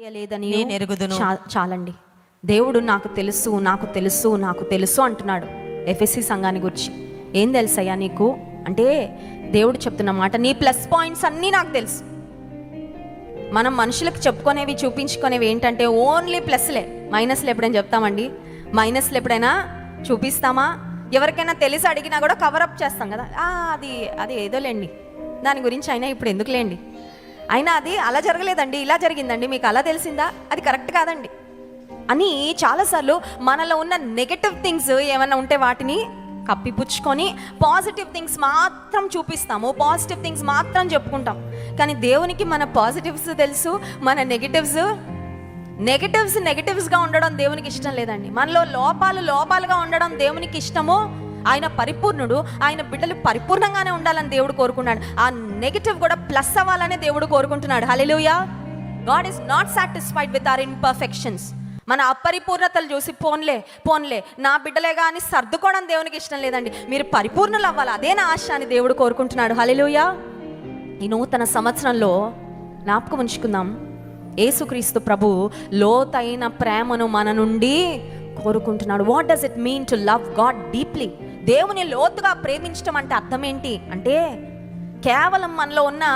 చేయలేదని నేను ఎరుగుదును. చాలండి. దేవుడు నాకు తెలుసు నాకు తెలుసు నాకు తెలుసు అంటున్నాడు ఎఫ్ఎస్సి సంఘాన్ని గురించి. ఏం తెలుసయ్యా నీకు? అంటే దేవుడు చెప్తున్న మాట నీ ప్లస్ పాయింట్స్ అన్నీ నాకు తెలుసు. మనం మనుషులకు చెప్పుకునేవి చూపించుకునేవి ఏంటంటే ఓన్లీ ప్లస్లే. మైనస్లు ఎప్పుడైనా చెప్తామండి? మైనస్లు ఎప్పుడైనా చూపిస్తామా? ఎవరికైనా తెలిసి అడిగినా కూడా కవరప్ చేస్తాం కదా. "ఆ, అది అది ఏదోలేండి దాని గురించి అయినా ఇప్పుడు ఎందుకులేండి? అయినా అది అలా జరగలేదండి ఇలా జరిగిందండి. మీకు అలా తెలిసిందా? అది కరెక్ట్ కాదండి. అని చాలాసార్లు మనలో ఉన్న నెగటివ్ థింగ్స్ ఏమైనా ఉంటే వాటిని కప్పిపుచ్చుకొని పాజిటివ్ థింగ్స్ మాత్రం చూపిస్తాము. పాజిటివ్ థింగ్స్ మాత్రం చెప్పుకుంటాం. కానీ దేవునికి మన పాజిటివ్స్ తెలుసు మన నెగటివ్స్ నెగటివ్స్ నెగటివ్స్గా ఉండడం దేవునికి ఇష్టం లేదండి. మనలో లోపాలు లోపాలుగా ఉండడం దేవునికి ఇష్టము. ఆయన పరిపూర్ణుడు ఆయన బిడ్డలు పరిపూర్ణంగానే ఉండాలని దేవుడు కోరుకున్నాడు. ఆ నెగటివ్ కూడా ప్లస్ అవ్వాలనే దేవుడు కోరుకుంటున్నాడు. Hallelujah God is not satisfied with our imperfections మన అపరిపూర్ణతలు చూసి పోన్లే పోన్లే. నా బిడ్డలే కానీ సర్దుకోవడం దేవునికి ఇష్టం లేదండి. మీరు పరిపూర్ణలు అవ్వాలి. అదే నా ఆశ అని దేవుడు కోరుకుంటున్నాడు. హలెలుయా ఈ నూతన సంవత్సరంలో జ్ఞాపకం ఉంచుకుందాం. యేసుక్రీస్తు ప్రభు లోతైన ప్రేమను మన నుండి కోరుకుంటున్నాడు. What does it mean to love God deeply దేవుని లోతుగా ప్రేమించడం అంటే అర్థం ఏంటి? అంటే కేవలం మనలో ఉన్న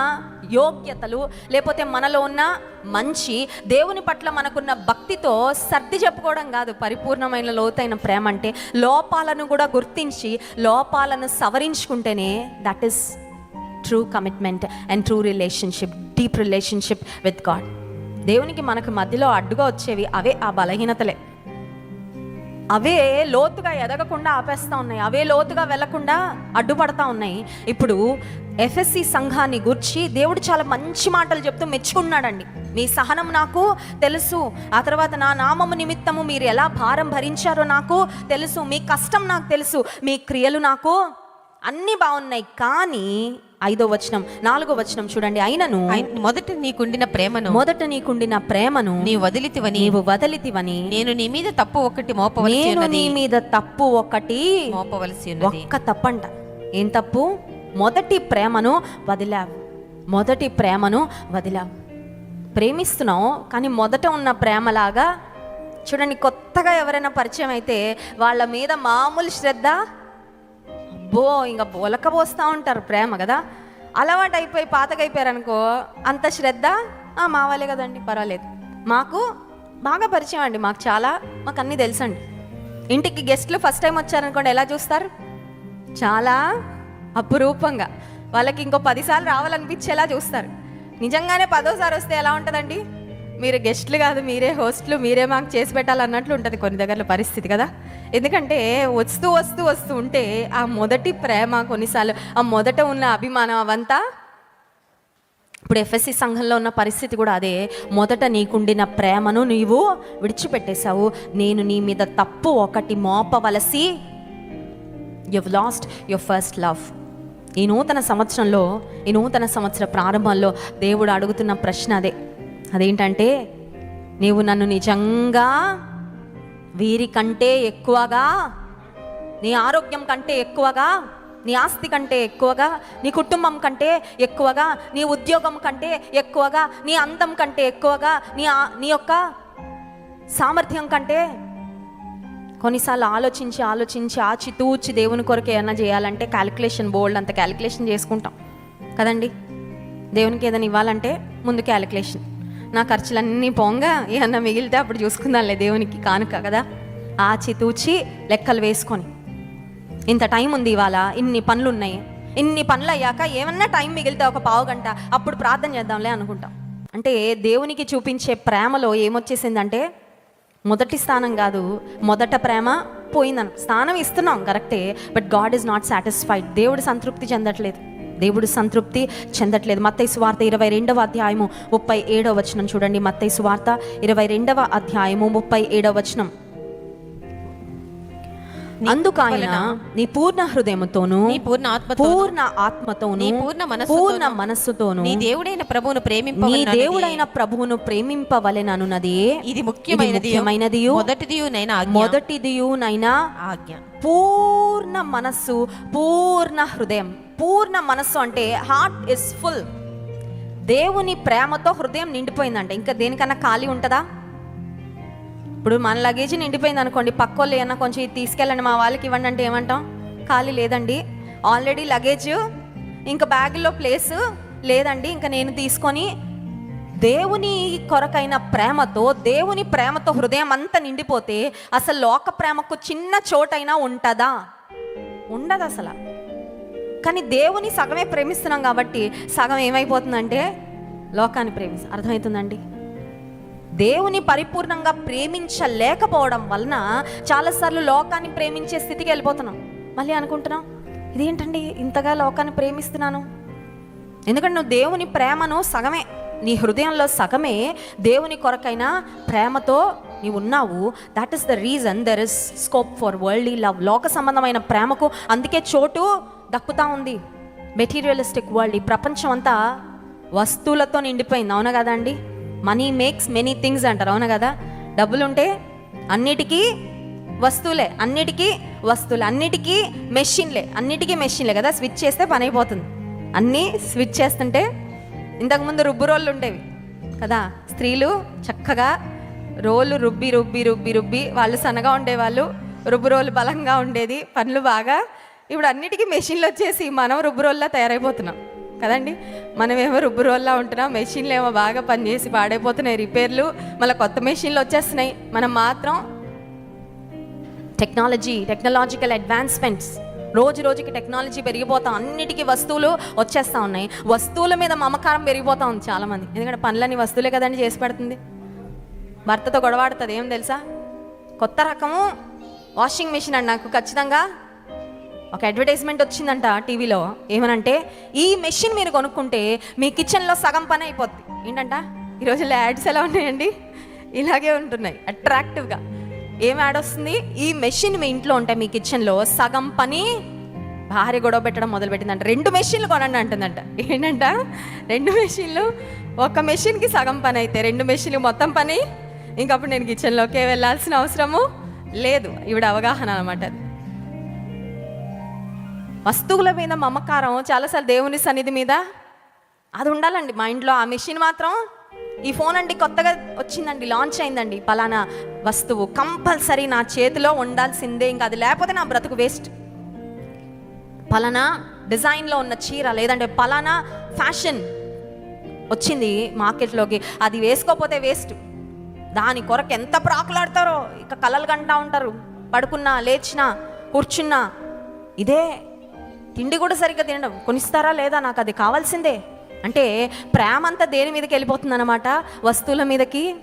యోగ్యతలు లేకపోతే మనలో ఉన్న మంచి దేవుని పట్ల మనకున్న భక్తితో సర్ది చెప్పుకోవడం కాదు. పరిపూర్ణమైన లోతైన ప్రేమ అంటే లోపాలను కూడా గుర్తించి లోపాలను సవరించుకుంటేనే that is true commitment and true relationship deep relationship with God దేవునికి మనకు మధ్యలో అడ్డుగా వచ్చేవి అవే ఆ బలహీనతలే. అవే లోతుగా ఎదగకుండా ఆపేస్తూ ఉన్నాయి. అవే లోతుగా వెళ్ళకుండా అడ్డుపడతా ఉన్నాయి. ఇప్పుడు ఎఫ్ఎస్సి సంఘాన్ని గుర్చి దేవుడు చాలా మంచి మాటలు చెప్తూ మెచ్చుకున్నాడండి. మీ సహనం నాకు తెలుసు. ఆ తర్వాత నా నామము నిమిత్తము మీరు ఎలా భారం భరించారో నాకు తెలుసు. మీ కష్టం నాకు తెలుసు. మీ క్రియలు నాకు అన్నీ బాగున్నాయి. కానీ ఐదో వచనం నాలుగో వచనం చూడండి. అయినను మొదట నీకుండిన ప్రేమను మొదట నీకుండిన ప్రేమను నీవు వదిలితివని నీవు వదలితివని నేను నీ మీద తప్పు ఒకటి మోపవలసి నేను నీ మీద తప్పు ఒకటి మోపవలసి ఉన్నది. ఒక్క తప్పంట. ఏం తప్పు? మొదటి ప్రేమను వదిలావు. మొదటి ప్రేమను వదిలావు. ప్రేమిస్తున్నావు కానీ మొదట ఉన్న ప్రేమలాగా చూడండి కొత్తగా ఎవరైనా పరిచయం అయితే వాళ్ళ మీద మామూలు శ్రద్ధ అబ్బో ఇంకా బొలకబోస్తూ ఉంటారు ప్రేమ కదా. అలవాటు అయిపోయి పాతకైపోయారనుకో అంత శ్రద్ధ "ఆ, మా వాళ్ళే కదండి పర్వాలేదు. మాకు బాగా పరిచయం అండి మాకు చాలా మాకు అన్నీ తెలుసండి. ఇంటికి గెస్ట్లు ఫస్ట్ టైం వచ్చారనుకోండి ఎలా చూస్తారు? చాలా అపురూపంగా. వాళ్ళకి ఇంకో పదిసార్లు రావాలనిపించేలా చూస్తారు. నిజంగానే పదోసారి వస్తే ఎలా ఉంటుందండి? మీరు గెస్ట్లు కాదు మీరే హోస్ట్లు మీరే మాకు చేసి పెట్టాలన్నట్లు ఉంటుంది కొన్ని దగ్గరలో పరిస్థితి కదా. ఎందుకంటే వస్తూ వస్తూ వస్తూ ఉంటే ఆ మొదటి ప్రేమ కొన్నిసార్లు ఆ మొదట ఉన్న అభిమానం అవంతా ఇప్పుడు ఎఫ్ఎస్సి సంఘంలో ఉన్న పరిస్థితి కూడా అదే. మొదట నీకుండిన ప్రేమను నీవు విడిచిపెట్టేశావు. నేను నీ మీద తప్పు ఒకటి మోపవలసి you've lost your first love ఈ నూతన సంవత్సరంలో ఈ నూతన సంవత్సర ప్రారంభంలో దేవుడు అడుగుతున్న ప్రశ్న అదే. అదేంటంటే నీవు నన్ను నిజంగా వీరికంటే ఎక్కువగా నీ ఆరోగ్యం కంటే ఎక్కువగా నీ ఆస్తి కంటే ఎక్కువగా నీ కుటుంబం కంటే ఎక్కువగా నీ ఉద్యోగం కంటే ఎక్కువగా నీ అందం కంటే ఎక్కువగా నీ నీ యొక్క సామర్థ్యం కంటే కొన్నిసార్లు ఆలోచించి ఆలోచించి ఆచి తూచి దేవుని కొరకు ఏమైనా చేయాలంటే క్యాలిక్యులేషన్ బోల్డ్ అంత క్యాలిక్యులేషన్ చేసుకుంటాం. కదండి? దేవునికి ఏదైనా ఇవ్వాలంటే ముందు క్యాలిక్యులేషన్ నా ఖర్చులన్నీ పోంగా ఏమన్నా మిగిలితే అప్పుడు చూసుకుందాంలే దేవునికి కానుక కదా. ఆచి తూచి లెక్కలు వేసుకొని. ఇంత టైం ఉంది ఇవాళ ఇన్ని పనులు ఉన్నాయి ఇన్ని పనులు అయ్యాక ఏమన్నా టైం మిగిలితే ఒక పావు గంట అప్పుడు ప్రార్థన చేద్దాంలే అనుకుంటాం. అంటే దేవునికి చూపించే ప్రేమలో ఏమొచ్చేసిందంటే మొదటి స్థానం కాదు మొదట ప్రేమ పోయిందను. స్థానం ఇస్తున్నాం కరెక్టే but God is not satisfied. దేవుడు సంతృప్తి చెందట్లేదు. దేవుడు సంతృప్తి చెందట్లేదు. మత్తయి సువార్త ఇరవై రెండవ అధ్యాయము ముప్పై ఏడవ వచనం చూడండి. మత్తయి సువార్త ఇరవై రెండవ అధ్యాయము ముప్పై ఏడవ వచనం. అందుకు ఆయన నీ పూర్ణ హృదయముతోను నీ పూర్ణ ఆత్మతో పూర్ణ ఆత్మతోను నీ పూర్ణ మనస్సుతోను, పూర్ణ మనస్సుతోను నీ దేవుడైన ప్రభువును నీ ప్రేమింపవలెనన్నది దేవుడైన ప్రభువును ప్రేమింపవలెననున్నది. ఇది ముఖ్యమైనది. ముఖ్యమైనది మొదటిదియునైన ఆజ్ఞ. మొదటిదియునైనా ఆజ్ఞ. పూర్ణ మనస్సు పూర్ణ హృదయం. పూర్ణ మనస్సు అంటే హార్ట్ ఇస్ ఫుల్ దేవుని ప్రేమతో హృదయం నిండిపోయిందంట. ఇంకా దేనికన్నా ఖాళీ ఉంటుందా? ఇప్పుడు మన లగేజ్ నిండిపోయింది అనుకోండి పక్కోళ్ళు ఏమన్నా కొంచెం ఇది తీసుకెళ్ళండి మా వాళ్ళకి ఇవ్వండి అంటే ఏమంటాం? ఖాళీ లేదండి. ఆల్రెడీ లగేజ్ ఇంకా బ్యాగ్లో ప్లేస్ లేదండి. ఇంకా నేను తీసుకొని దేవుని కొరకైన ప్రేమతో దేవుని ప్రేమతో హృదయం అంతా నిండిపోతే అసలు లోక ప్రేమకు చిన్న చోటైనా ఉంటుందా? ఉండదు అసలు కానీ దేవుని సగమే ప్రేమిస్తున్నాం కాబట్టి సగం ఏమైపోతుందంటే లోకాన్ని ప్రేమిస్తాం అర్థమవుతుందండి? దేవుని పరిపూర్ణంగా ప్రేమించలేకపోవడం వలన చాలాసార్లు లోకాన్ని ప్రేమించే స్థితికి వెళ్ళిపోతున్నాం. మళ్ళీ అనుకుంటున్నాం ఇదేంటండి? ఇంతగా లోకాన్ని ప్రేమిస్తున్నాను. ఎందుకంటే నువ్వు దేవుని ప్రేమను సగమే నీ హృదయంలో సగమే దేవుని కొరకైన ప్రేమతో నీవు ఉన్నావు. That is the reason there is scope for world love లోక సంబంధమైన ప్రేమకు అందుకే చోటు దక్కుతా ఉంది. మెటీరియలిస్టిక్ వరల్డ్ ఈ ప్రపంచం అంతా వస్తువులతో నిండిపోయింది. అవునా కదా అండి? మనీ మేక్స్ మెనీ థింగ్స్ అంటారు. అవునా కదా? డబ్బులుంటే అన్నిటికీ వస్తువులే అన్నిటికీ వస్తువులే అన్నిటికీ మెషిన్లే అన్నిటికీ మెషిన్లే కదా? స్విచ్ చేస్తే పని అయిపోతుంది అన్నీ స్విచ్ చేస్తుంటే ఇంతకుముందు రుబ్బు రోళ్ళు ఉండేవి కదా? స్త్రీలు చక్కగా రోలు రుబ్బి రుబ్బి రుబ్బి రుబ్బి వాళ్ళు సన్నగా ఉండేవాళ్ళు రుబ్బు రోలు బలంగా ఉండేది పనులు బాగా ఇప్పుడు అన్నిటికీ మెషిన్లు వచ్చేసి మనం రుబ్బురోల్లా తయారైపోతున్నాం. కదండి? మనమేమో రుబ్బురోల్లా ఉంటున్నాం మెషిన్లు ఏమో బాగా పనిచేసి పాడైపోతున్నాయి రిపేర్లు మళ్ళీ కొత్త మెషిన్లు వచ్చేస్తున్నాయి. మనం మాత్రం టెక్నాలజీ టెక్నాలజికల్ అడ్వాన్స్మెంట్స్ రోజు రోజుకి టెక్నాలజీ పెరిగిపోతాం అన్నిటికీ వస్తువులు వచ్చేస్తూ ఉన్నాయి. వస్తువుల మీద మమకారం పెరిగిపోతా ఉంది చాలామంది. ఎందుకంటే పనులన్నీ వస్తువులే కదండి చేసి పెడుతుంది. భర్తతో గొడవాడుతుంది ఏం తెలుసా? కొత్త రకము వాషింగ్ మిషన్ అండి నాకు ఖచ్చితంగా. ఒక అడ్వర్టైజ్మెంట్ వచ్చిందంట టీవీలో. ఏమనంటే ఈ మెషిన్ మీరు కొనుక్కుంటే మీ కిచెన్లో సగం పని అయిపోద్ది. ఏంటంట? ఈ రోజుల్లో యాడ్స్ ఎలా ఉన్నాయండి? ఇలాగే ఉంటున్నాయి అట్రాక్టివ్గా ఏం యాడ్ వస్తుంది? ఈ మెషిన్ మీ ఇంట్లో ఉంటే మీ కిచెన్లో సగం పని భార్య గొడవ పెట్టడం మొదలు పెట్టిందంట రెండు మెషిన్లు కొనండి అంటుందంట. ఏంటంట? రెండు మెషిన్లు ఒక మెషిన్కి సగం పని అయితే రెండు మెషిన్లు మొత్తం పని? ఇంకప్పుడు నేను కిచెన్లోకే వెళ్ళాల్సిన అవసరము లేదు. ఈవిడ అవగాహన అనమాట అది వస్తువుల మీద మమకారం చాలాసార్లు దేవుని సన్నిధి మీద అది ఉండాలండి. మా ఇంట్లో ఆ మెషిన్ మాత్రం ఈ ఫోన్ అండి కొత్తగా వచ్చిందండి లాంచ్ అయిందండి. పలానా వస్తువు కంపల్సరీ నా చేతిలో ఉండాల్సిందే. ఇంకా అది లేకపోతే నా బ్రతుకు వేస్ట్. పలానా డిజైన్లో ఉన్న చీర లేదంటే పలానా ఫ్యాషన్ వచ్చింది మార్కెట్లోకి. అది వేసుకోకపోతే వేస్ట్. దాని కొరకు ఎంత ప్రాకులాడతారో ఇక కలలు కంటా ఉంటారు. పడుకున్నా లేచినా కూర్చున్నా ఇదే తిండి కూడా సరిగ్గా తినడం. కొనిస్తారా లేదా? నాకు అది కావాల్సిందే. అంటే ప్రేమ అంతా దేని మీదకి వెళ్ళిపోతుంది అనమాట వస్తువుల మీదకి.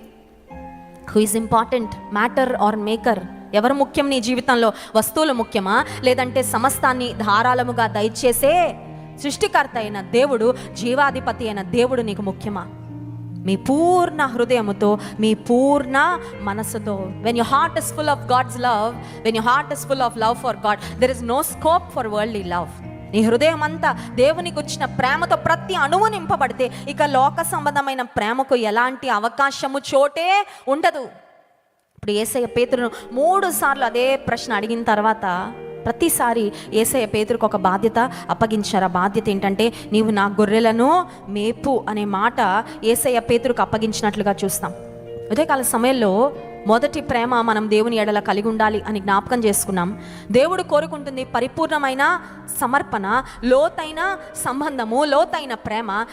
Who is important matter or maker ఎవరు ముఖ్యం నీ జీవితంలో? వస్తువులు ముఖ్యమా? లేదంటే సమస్తాన్ని ధారాళముగా దయచేసే సృష్టికర్త అయిన దేవుడు జీవాధిపతి అయిన దేవుడు నీకు ముఖ్యమా? మీ పూర్ణ హృదయముతో మీ పూర్ణ మనసుతో when you heart is full of God's love when you heart is full of love for God there is no scope for worldly love నీ హృదయం అంతా దేవునికి వచ్చిన ప్రేమతో ప్రతి అణువు నింపబడితే ఇక లోక సంబంధమైన ప్రేమకు ఎలాంటి అవకాశము చోటే ఉండదు. ఇప్పుడు ఏసయ్య పేతులను మూడు సార్లు అదే ప్రశ్న అడిగిన తర్వాత ప్రతిసారి ఏసయ్య పేతురుకు ఒక బాధ్యత అప్పగించారు. ఆ బాధ్యత ఏంటంటే నీవు నా గొర్రెలను మేపు అనే మాట ఏసయ్య పేతురుకు అప్పగించినట్లుగా చూస్తాం. ఉదయకాల సమయంలో మొదటి ప్రేమ మనం దేవుని ఎడల కలిగి ఉండాలి అని జ్ఞాపకం చేసుకున్నాం. దేవుడు కోరుకుంటుంది పరిపూర్ణమైన సమర్పణ లోతైన సంబంధము లోతైన ప్రేమ.